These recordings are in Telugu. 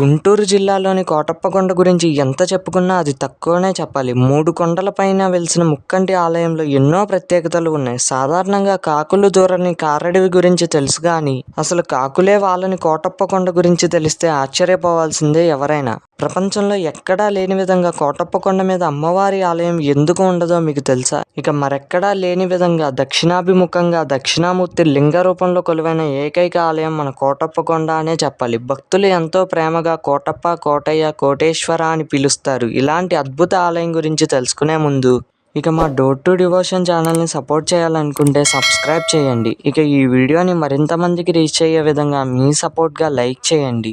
గుంటూరు జిల్లాలోని కోటప్పకొండ గురించి ఎంత చెప్పుకున్నా అది తక్కువనే చెప్పాలి. మూడు కొండల పైన వెలిసిన ముక్కంటి ఆలయంలో ఎన్నో ప్రత్యేకతలు ఉన్నాయి. సాధారణంగా కాకులు దూరని కారడివి గురించి తెలుసు కానీ అసలు కాకులే వాళ్ళని కోటప్పకొండ గురించి తెలిస్తే ఆశ్చర్యపోవాల్సిందే ఎవరైనా. ప్రపంచంలో ఎక్కడా లేని విధంగా కోటప్పకొండ మీద అమ్మవారి ఆలయం ఎందుకు ఉండదో మీకు తెలుసా? ఇక మరెక్కడా లేని విధంగా దక్షిణాభిముఖంగా దక్షిణామూర్తి లింగ రూపంలో కొలువైన ఏకైక ఆలయం మన కోటప్పకొండ అనే చెప్పాలి. భక్తులు ఎంతో ప్రేమగా కోటప్ప కోటయ్య కోటేశ్వర అని పిలుస్తారు. ఇలాంటి అద్భుత ఆలయం గురించి తెలుసుకునే ముందు ఇక మా డోర్ టు డివోషన్ ఛానల్ని సపోర్ట్ చేయాలనుకుంటే సబ్స్క్రైబ్ చేయండి. ఇక ఈ వీడియోని మరింత మందికి రీచ్ అయ్యే విధంగా మీ సపోర్ట్గా లైక్ చేయండి.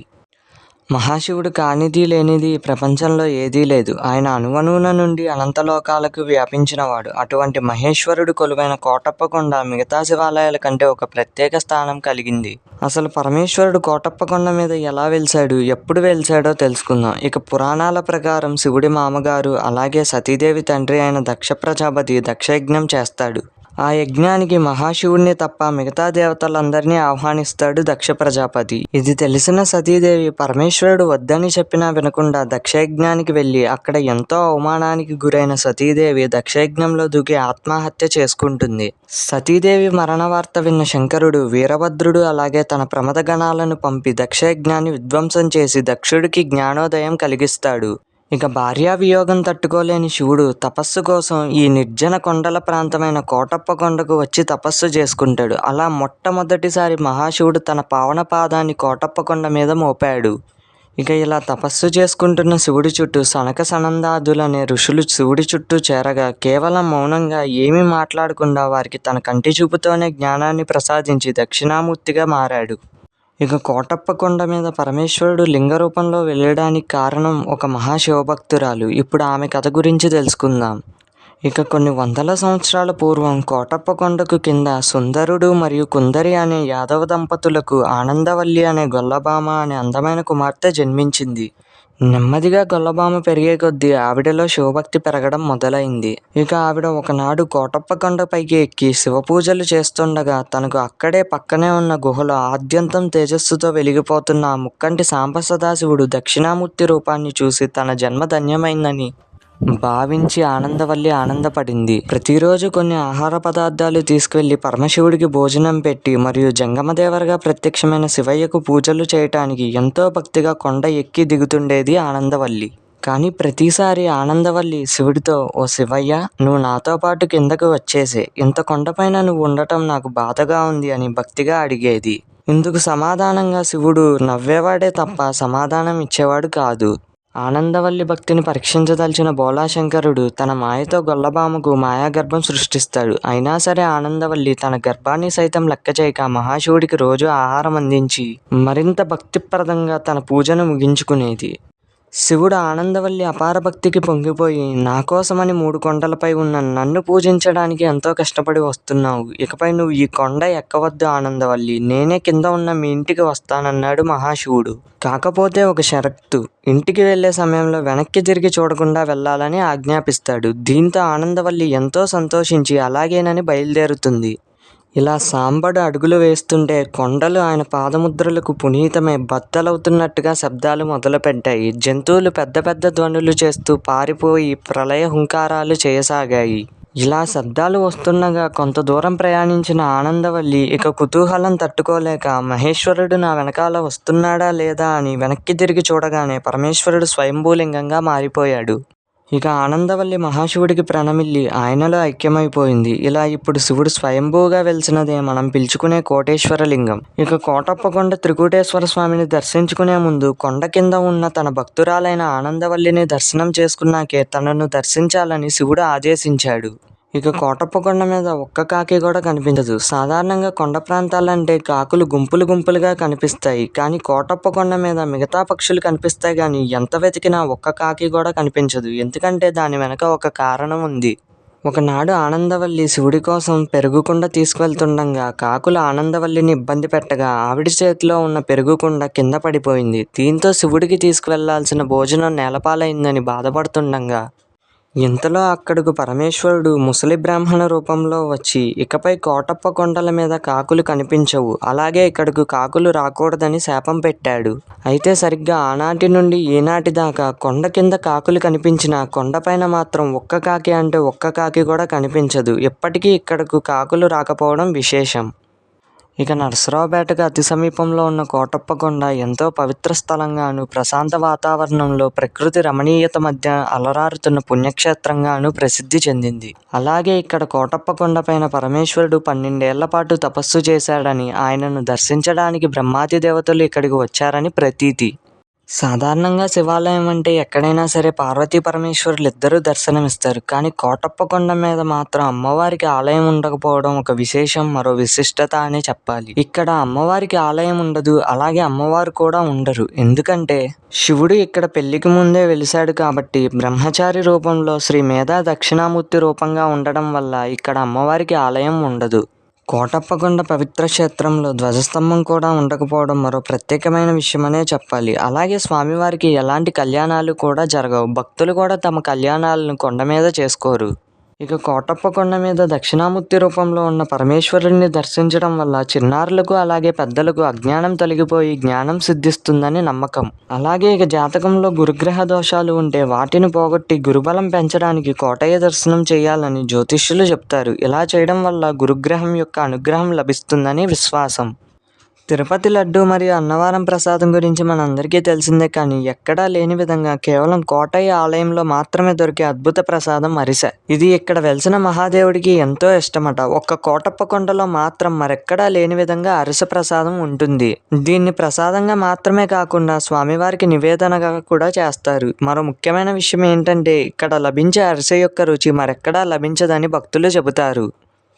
మహాశివుడు కానిది లేనిది ప్రపంచంలో ఏదీ లేదు. ఆయన అణువణువున నుండి అనంతలోకాలకు వ్యాపించినవాడు. అటువంటి మహేశ్వరుడు కొలువైన కోటప్పకొండ మిగతా శివాలయాల కంటే ఒక ప్రత్యేక స్థానం కలిగింది. అసలు పరమేశ్వరుడు కోటప్పకొండ మీద ఎలా వెలిశాడు? ఎప్పుడు వెలిశాడో తెలుసుకుందాం. ఇక పురాణాల ప్రకారం శివుడి మామగారు అలాగే సతీదేవి తండ్రి అయిన దక్ష ప్రజాపతి దక్షయజ్ఞం చేస్తాడు. ఆ యజ్ఞానికి మహాశివుడిని తప్ప మిగతా దేవతలందరినీ ఆహ్వానిస్తాడు దక్ష ప్రజాపతి. ఇది తెలిసిన సతీదేవి పరమేశ్వరుడు వద్దని చెప్పినా వినకుండా దక్షయజ్ఞానికి వెళ్ళి అక్కడ ఎంతో అవమానానికి గురైన సతీదేవి దక్షయజ్ఞంలో దూకి ఆత్మహత్య చేసుకుంటుంది. సతీదేవి మరణ వార్త విన్న శంకరుడు వీరభద్రుడు అలాగే తన ప్రమద గణాలను పంపి దక్షయజ్ఞాన్ని విధ్వంసం చేసి దక్షుడికి జ్ఞానోదయం కలిగిస్తాడు. ఇక భార్యా వియోగం తట్టుకోలేని శివుడు తపస్సు కోసం ఈ నిర్జన కొండల ప్రాంతమైన కోటప్ప కొండకు వచ్చి తపస్సు చేసుకుంటాడు. అలా మొట్టమొదటిసారి మహాశివుడు తన పావన పాదాన్ని కోటప్ప కొండ మీద మోపాడు. ఇక ఇలా తపస్సు చేసుకుంటున్న శివుడి చుట్టూ సనక సనందాదులనే ఋషులు శివుడి చుట్టూ చేరగా కేవలం మౌనంగా ఏమీ మాట్లాడకుండా వారికి తన కంటి చూపుతోనే జ్ఞానాన్ని ప్రసాదించి దక్షిణామూర్తిగా మారాడు. ఇక కోటప్ప కొండ మీద పరమేశ్వరుడు లింగ రూపంలో వెళ్ళడానికి కారణం ఒక మహాశివభక్తురాలు. ఇప్పుడు ఆమె కథ గురించి తెలుసుకుందాం. ఇక కొన్ని వందల సంవత్సరాల పూర్వం కోటప్ప కొండకు కింద సుందరుడు మరియు కుందరి అనే యాదవ దంపతులకు ఆనందవల్లి అనే గొల్లభామ అనే అందమైన కుమార్తె జన్మించింది. నెమ్మదిగా గొల్లబామ పెరిగే కొద్దీ ఆవిడలో శివభక్తి పెరగడం మొదలైంది. ఇక ఆవిడ ఒకనాడు కోటప్ప కొండ పైకి ఎక్కి శివ పూజలు చేస్తుండగా తనకు అక్కడే పక్కనే ఉన్న గుహలో ఆద్యంతం తేజస్సుతో వెలిగిపోతున్న ముక్కంటి సాంబ సదాశివుడు దక్షిణామూర్తి రూపాన్ని చూసి తన జన్మ ధన్యమైందని భావించి ఆనందవల్లి ఆనందపడింది. ప్రతిరోజు కొన్ని ఆహార పదార్థాలు తీసుకువెళ్ళి పరమశివుడికి భోజనం పెట్టి మరియు జంగమదేవరగా ప్రత్యక్షమైన శివయ్యకు పూజలు చేయటానికి ఎంతో భక్తిగా కొండ ఎక్కి దిగుతుండేది ఆనందవల్లి. కానీ ప్రతిసారి ఆనందవల్లి శివుడితో ఓ శివయ్య నువ్వు నాతో పాటు కిందకు వచ్చేసే. ఇంత కొండపైన నువ్వు ఉండటం నాకు బాధగా ఉంది అని భక్తిగా అడిగేది. ఇందుకు సమాధానంగా శివుడు నవ్వేవాడే తప్ప సమాధానం ఇచ్చేవాడు కాదు. ఆనందవల్లి భక్తిని పరీక్షించదలిచిన బోలాశంకరుడు తన మాయతో గొల్లబామకు మాయాగర్భం సృష్టిస్తాడు. అయినా సరే ఆనందవల్లి తన గర్భాన్ని సైతం లెక్క చేయక మహాశివుడికి రోజు ఆహారం అందించి మరింత భక్తిప్రదంగా తన పూజను ముగించుకునేది. శివుడు ఆనందవల్లి అపార భక్తికి పొంగిపోయి నా కోసమని మూడు కొండలపై ఉన్న నన్ను పూజించడానికి ఎంతో కష్టపడి వస్తున్నావు. ఇకపై నువ్వు ఈ కొండ ఎక్కవద్దు ఆనందవల్లి. నేనే కింద ఉన్న మీ ఇంటికి వస్తానన్నాడు మహాశివుడు. కాకపోతే ఒక షరత్తు ఇంటికి వెళ్ళే సమయంలో వెనక్కి తిరిగి చూడకుండా వెళ్ళాలని ఆజ్ఞాపిస్తాడు. దీంతో ఆనందవల్లి ఎంతో సంతోషించి అలాగేనని బయలుదేరుతుంది. ఇలా సాంబడు అడుగులు వేస్తుంటే కొండలు ఆయన పాదముద్రలకు పునీతమై బద్దలవుతున్నట్టుగా శబ్దాలు మొదలుపెట్టాయి. జంతువులు పెద్ద పెద్ద ధ్వనులు చేస్తూ పారిపోయి ప్రళయ హుంకారాలు చేయసాగాయి. ఇలా శబ్దాలు వస్తుండగా కొంత దూరం ప్రయాణించిన ఆనందవల్లి ఇక కుతూహలం తట్టుకోలేక మహేశ్వరుడు నా వెనకాల వస్తున్నాడా లేదా అని వెనక్కి తిరిగి చూడగానే పరమేశ్వరుడు స్వయంభూలింగంగా మారిపోయాడు. ఇక ఆనందవల్లి మహాశివుడికి ప్రణమిల్లి ఆయనలో ఐక్యమైపోయింది. ఇలా ఇప్పుడు శివుడు స్వయంభూగా వెలిసినదే మనం పిలుచుకునే కోటేశ్వర లింగం ఇక కోటప్పకొండ త్రికూటేశ్వర స్వామిని దర్శించుకునే ముందు కొండ కింద ఉన్న తన భక్తురాలైన ఆనందవల్లిని దర్శనం చేసుకున్నాకే తనను దర్శించాలని శివుడు ఆదేశించాడు. ఇక కోటప్పకొండ మీద ఒక్క కాకి కూడా కనిపించదు. సాధారణంగా కొండ ప్రాంతాలంటే కాకులు గుంపులు గుంపులుగా కనిపిస్తాయి. కానీ కోటప్పకొండ మీద మిగతా పక్షులు కనిపిస్తాయి కానీ ఎంత వెతికినా ఒక్క కాకి కూడా కనిపించదు. ఎందుకంటే దాని వెనక ఒక కారణం ఉంది. ఒకనాడు ఆనందవల్లి శివుడి కోసం పెరుగుకుండ తీసుకువెళ్తుండగా కాకులు ఆనందవల్లిని ఇబ్బంది పెట్టగా ఆవిడ చేతిలో ఉన్న పెరుగుకుండ కింద పడిపోయింది. దీంతో శివుడికి తీసుకువెళ్ళాల్సిన భోజనం నేలపాలైందని బాధపడుతుండగా ఇంతలో అక్కడకు పరమేశ్వరుడు ముసలి బ్రాహ్మణ రూపంలో వచ్చి ఇకపై కోటప్ప కొండల మీద కాకులు కనిపించవు. అలాగే ఇక్కడకు కాకులు రాకూడదని శాపం పెట్టాడు. అయితే సరిగ్గా ఆనాటి నుండి ఈనాటి దాకా కొండ కింద కాకులు కనిపించిన కొండపైన మాత్రం ఒక్క కాకి అంటే ఒక్క కాకి కూడా కనిపించదు. ఇప్పటికీ ఇక్కడకు కాకులు రాకపోవడం విశేషం. ఇక నరసరావుపేటకు అతి సమీపంలో ఉన్న కోటప్పకొండ ఎంతో పవిత్ర స్థలంగాను ప్రశాంత వాతావరణంలో ప్రకృతి రమణీయత మధ్య అలరారుతున్న పుణ్యక్షేత్రంగాను ప్రసిద్ధి చెందింది. అలాగే ఇక్కడ కోటప్పకొండ పైన పరమేశ్వరుడు పన్నెండేళ్ళ పాటు తపస్సు చేశాడని ఆయనను దర్శించడానికి బ్రహ్మాది దేవతలు ఇక్కడికి వచ్చారని ప్రతీతి. సాధారణంగా శివాలయం అంటే ఎక్కడైనా సరే పార్వతీ పరమేశ్వరులు ఇద్దరూ దర్శనమిస్తారు. కానీ కోటప్పకొండ మీద మాత్రం అమ్మవారికి ఆలయం ఉండకపోవడం ఒక విశేషం మరో విశిష్టత అని చెప్పాలి. ఇక్కడ అమ్మవారికి ఆలయం ఉండదు అలాగే అమ్మవారు కూడా ఉండరు. ఎందుకంటే శివుడు ఇక్కడ పెళ్ళికి ముందే వెలిశాడు కాబట్టి బ్రహ్మచారి రూపంలో శ్రీ మేధా దక్షిణామూర్తి రూపంగా ఉండడం వల్ల ఇక్కడ అమ్మవారికి ఆలయం ఉండదు. కోటప్పకొండ పవిత్ర క్షేత్రంలో ధ్వజస్తంభం కూడా ఉండకపోవడం మరో ప్రత్యేకమైన విషయమనే చెప్పాలి. అలాగే స్వామివారికి ఎలాంటి కళ్యాణాలు కూడా జరగవు. భక్తులు కూడా తమ కళ్యాణాలను కొండ మీద చేసుకోరు. ఇక కోటప్ప కొండ మీద దక్షిణామూర్తి రూపంలో ఉన్న పరమేశ్వరుడిని దర్శించడం వల్ల చిన్నారులకు అలాగే పెద్దలకు అజ్ఞానం తొలగిపోయి జ్ఞానం సిద్ధిస్తుందని నమ్మకం. అలాగే ఇక జాతకంలో గురుగ్రహ దోషాలు ఉంటే వాటిని పోగొట్టి గురుబలం పెంచడానికి కోటయ్య దర్శనం చేయాలని జ్యోతిష్యులు చెప్తారు. ఇలా చేయడం వల్ల గురుగ్రహం యొక్క అనుగ్రహం లభిస్తుందని విశ్వాసం. తిరుపతి లడ్డు మరియు అన్నవరం ప్రసాదం గురించి మనందరికీ తెలిసిందే కానీ ఎక్కడా లేని విధంగా కేవలం కోటయ్య ఆలయంలో మాత్రమే దొరికే అద్భుత ప్రసాదం అరిసె. ఇది ఇక్కడ వెలిసిన మహాదేవుడికి ఎంతో ఇష్టమట. ఒక్క కోటప్ప కొండలో మాత్రం మరెక్కడా లేని విధంగా అరిసె ప్రసాదం ఉంటుంది. దీన్ని ప్రసాదంగా మాత్రమే కాకుండా స్వామివారికి నివేదనగా కూడా చేస్తారు. మరో ముఖ్యమైన విషయం ఏంటంటే ఇక్కడ లభించే అరిసె యొక్క రుచి మరెక్కడా లభించదని భక్తులు చెబుతారు.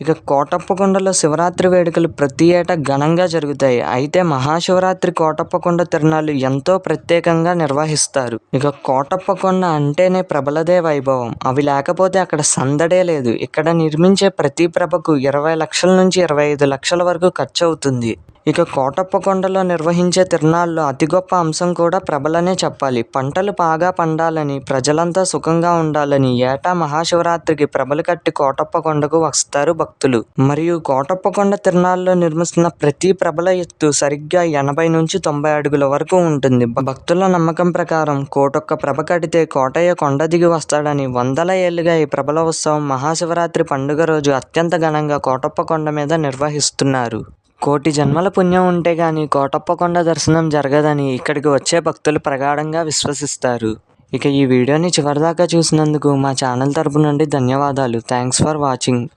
ఇక కోటప్పకొండలో శివరాత్రి వేడుకలు ప్రతి ఏటా ఘనంగా జరుగుతాయి. అయితే మహాశివరాత్రి కోటప్పకొండ తిరణాలు ఎంతో ప్రత్యేకంగా నిర్వహిస్తారు. ఇక కోటప్పకొండ అంటేనే ప్రభలదే వైభవం. అవి లేకపోతే అక్కడ సందడే లేదు. ఇక్కడ నిర్మించే ప్రతి ప్రభకు ఇరవై లక్షల నుంచి ఇరవై ఐదు లక్షల వరకు ఖర్చు అవుతుంది ఇక కోటప్పకొండలో నిర్వహించే తిరునాళ్ళలో అతి గొప్ప అంశం కూడా ప్రభలనే చెప్పాలి. పంటలు బాగా పండాలని ప్రజలంతా సుఖంగా ఉండాలని ఏటా మహాశివరాత్రికి ప్రభలు కట్టి కోటప్పకొండకు వస్తారు భక్తులు. మరియు కోటప్పకొండ తిరునాళ్ళలో నిర్మిస్తున్న ప్రతి ప్రభల ఎత్తు సరిగ్గా ఎనభై నుంచి తొంభై అడుగుల వరకు ఉంటుంది. భక్తుల నమ్మకం ప్రకారం కోటొక్క ప్రభ కడితే కోటయ్య కొండ దిగి వస్తాడని వందల ఏళ్ళుగా ఈ ప్రభల ఉత్సవం మహాశివరాత్రి పండుగ రోజు అత్యంత ఘనంగా కోటప్పకొండ మీద నిర్వహిస్తున్నారు. కోటి జన్మల పుణ్యం ఉంటే గాని కోటప్పకొండ దర్శనం జరగదని ఇక్కడికి వచ్చే భక్తులు ప్రగాఢంగా విశ్వసిస్తారు. ఇక ఈ వీడియోని చివరిదాకా చూసినందుకు మా ఛానల్ తరపు నుండి ధన్యవాదాలు. Thanks for watching.